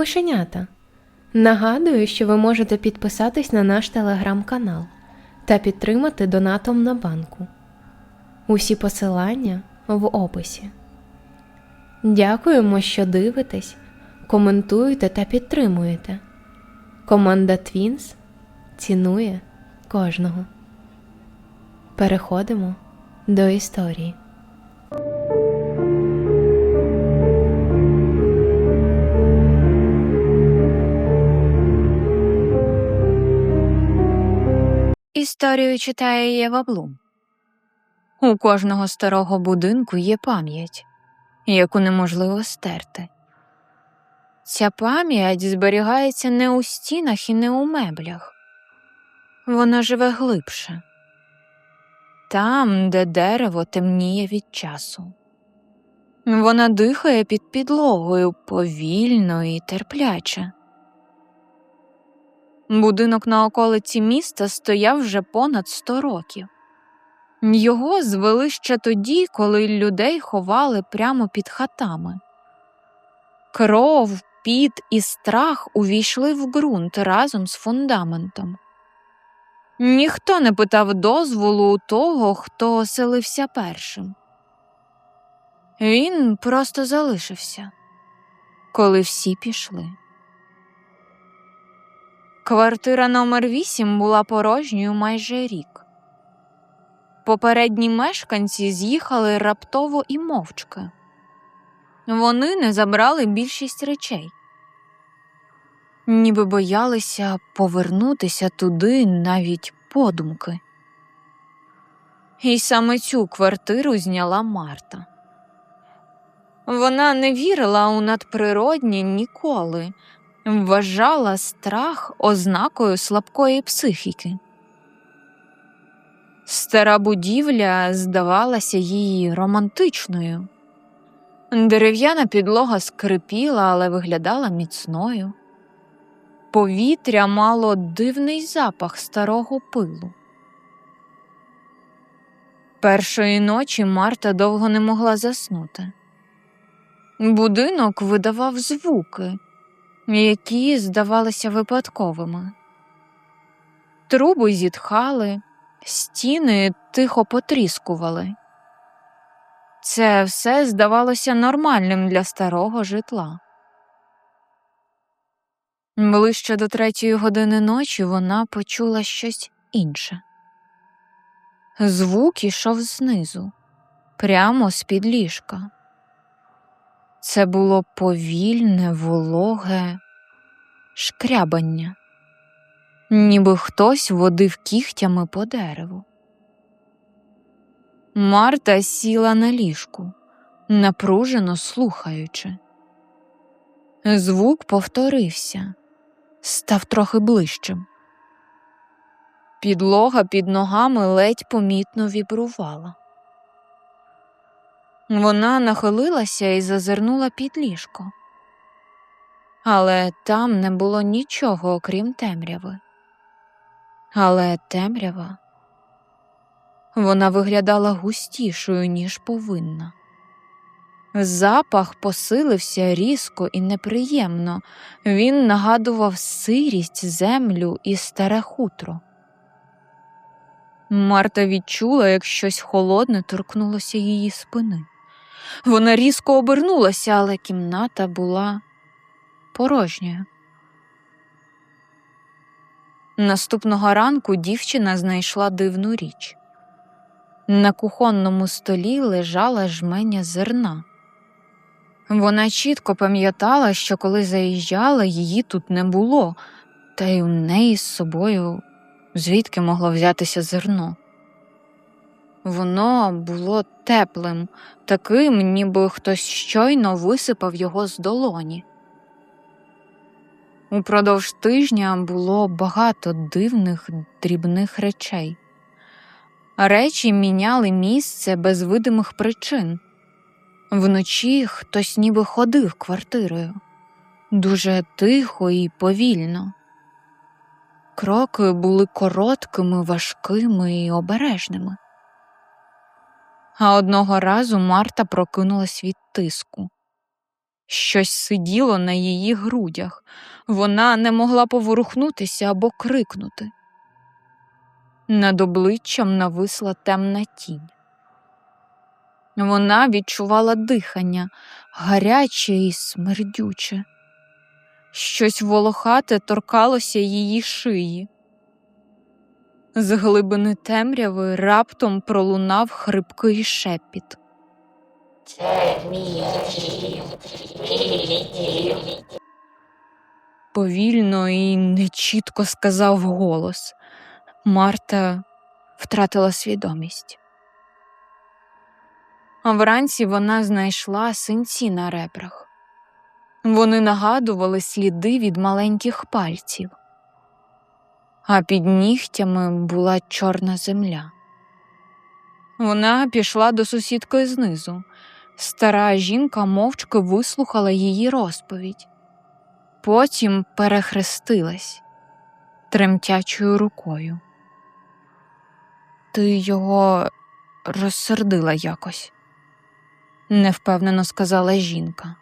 мишенята. Нагадую, що ви можете підписатись на наш телеграм-канал та підтримати донатом на банку. Усі посилання в описі. Дякуємо, що дивитесь, коментуєте та підтримуєте. Команда Twins цінує кожного. Переходимо до історії. Історію читає Єва Блум. У кожного старого будинку є пам'ять, яку неможливо стерти. Ця пам'ять зберігається не у стінах і не у меблях. Вона живе глибше там, де дерево темніє від часу. Вона дихає під підлогою повільно і терпляче. Будинок на околиці міста стояв вже понад сто років. Його звели ще тоді, коли людей ховали прямо під хатами. Кров, піт і страх увійшли в ґрунт разом з фундаментом. Ніхто не питав дозволу у того, хто оселився першим. Він просто залишився, коли всі пішли. Квартира номер 8 була порожньою майже рік. Попередні мешканці з'їхали раптово і мовчки. Вони не забрали більшість речей, ніби боялися повернутися туди навіть подумки. І саме цю квартиру зняла Марта. Вона не вірила у надприроднє ніколи, вважала страх ознакою слабкої психіки. Стара будівля здавалася їй романтичною. Дерев'яна підлога скрипіла, але виглядала міцною. Повітря мало дивний запах старого пилу. Першої ночі Марта довго не могла заснути. Будинок видавав звуки, які здавалися випадковими. Труби зітхали, стіни тихо потріскували. Це все здавалося нормальним для старого житла. Ближче до третьої години ночі вона почула щось інше. Звук ішов знизу, прямо з під ліжка. Це було повільне, вологе шкрябання, ніби хтось водив кігтями по дереву. Марта сіла на ліжку, напружено слухаючи. Звук повторився, став трохи ближчим. Підлога під ногами ледь помітно вібрувала. Вона нахилилася і зазирнула під ліжко. Але там не було нічого, окрім темряви. Але темрява вона виглядала густішою, ніж повинна. Запах посилився різко і неприємно, він нагадував сирість, землю і старе хутро. Марта відчула, як щось холодне торкнулося її спини. Вона різко обернулася, але кімната була порожньою. Наступного ранку дівчина знайшла дивну річ. На кухонному столі лежала жменя зерна. Вона чітко пам'ятала, що коли заїжджала, її тут не було, та й у неї з собою звідки могло взятися зерно. Воно було теплим, таким, ніби хтось щойно висипав його з долоні. Упродовж тижня було багато дивних дрібних речей. Речі міняли місце без видимих причин. Вночі хтось ніби ходив квартирою, дуже тихо і повільно. Кроки були короткими, важкими і обережними. А одного разу Марта прокинулась від тиску. Щось сиділо на її грудях. Вона не могла поворухнутися або крикнути. Над обличчям нависла темна тінь. Вона відчувала дихання, гаряче і смердюче. Щось волохате торкалося її шиї. З глибини темряви раптом пролунав хрипкий шепіт. Це мій дім, мій дім. Повільно і нечітко сказав голос. Марта втратила свідомість. А вранці вона знайшла синці на ребрах. Вони нагадували сліди від маленьких пальців, а під нігтями була чорна земля. Вона пішла до сусідки знизу. Стара жінка мовчки вислухала її розповідь. Потім перехрестилась тремтячою рукою. Ти його розсердила якось, невпевнено сказала жінка.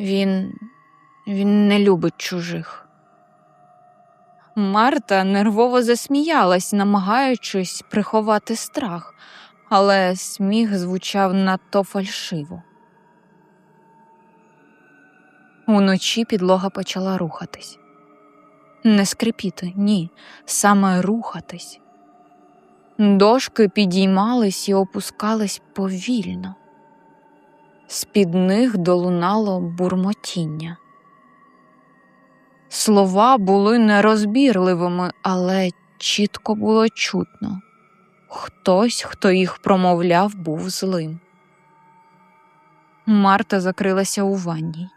Він, він не любить чужих. Марта нервово засміялась, намагаючись приховати страх, але сміх звучав надто фальшиво. Уночі підлога почала рухатись. Не скрипіти, ні, саме рухатись. Дошки підіймались і опускались повільно. З-під них долунало бурмотіння. Слова були нерозбірливими, але чітко було чутно. Хтось, хто їх промовляв, був злим. Марта закрилася у ванній.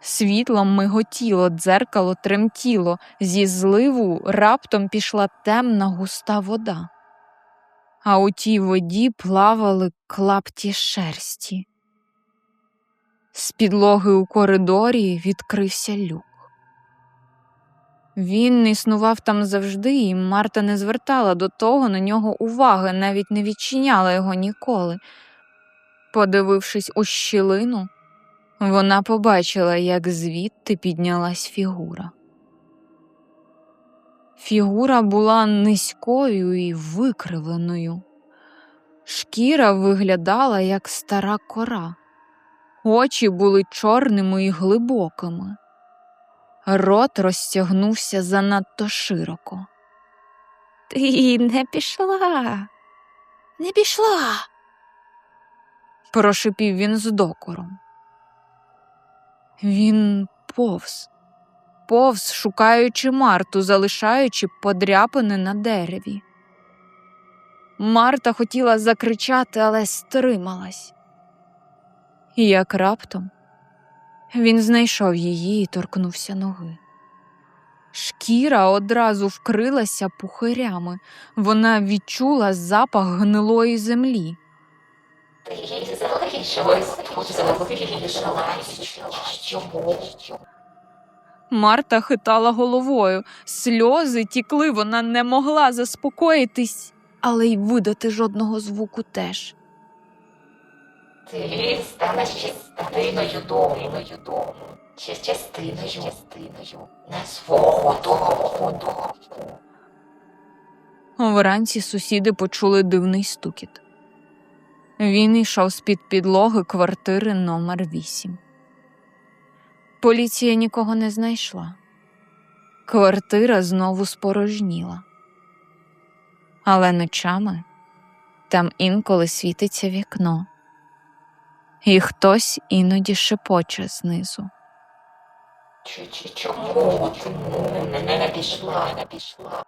Світло миготіло, дзеркало тремтіло, зі зливу раптом пішла темна густа вода, а у тій воді плавали клапті шерсті. З підлоги у коридорі відкрився люк. Він існував там завжди, і Марта не звертала до того на нього уваги, навіть не відчиняла його ніколи. Подивившись у щілину, вона побачила, як звідти піднялась фігура. Фігура була низькою і викривленою. Шкіра виглядала як стара кора, очі були чорними і глибокими. Рот розтягнувся занадто широко. Ти не пішла, не пішла, прошипів він з докором. Він повз, повз, шукаючи Марту, залишаючи подряпини на дереві. Марта хотіла закричати, але стрималась. І як раптом він знайшов її і торкнувся ноги. Шкіра одразу вкрилася пухирями, вона відчула запах гнилої землі. Марта хитала головою, сльози тікли, вона не могла заспокоїтись, але й видати жодного звуку теж. Ти станеш частиною дому, дому. Чи частиною, частиною на свого дому. Вранці сусіди почули дивний стукіт. Він йшов з-під підлоги квартири номер 8 Поліція нікого не знайшла. Квартира знову спорожніла. Але ночами там інколи світиться вікно, і хтось іноді шепоче знизу. Чому? Чому не пішла, не пішла?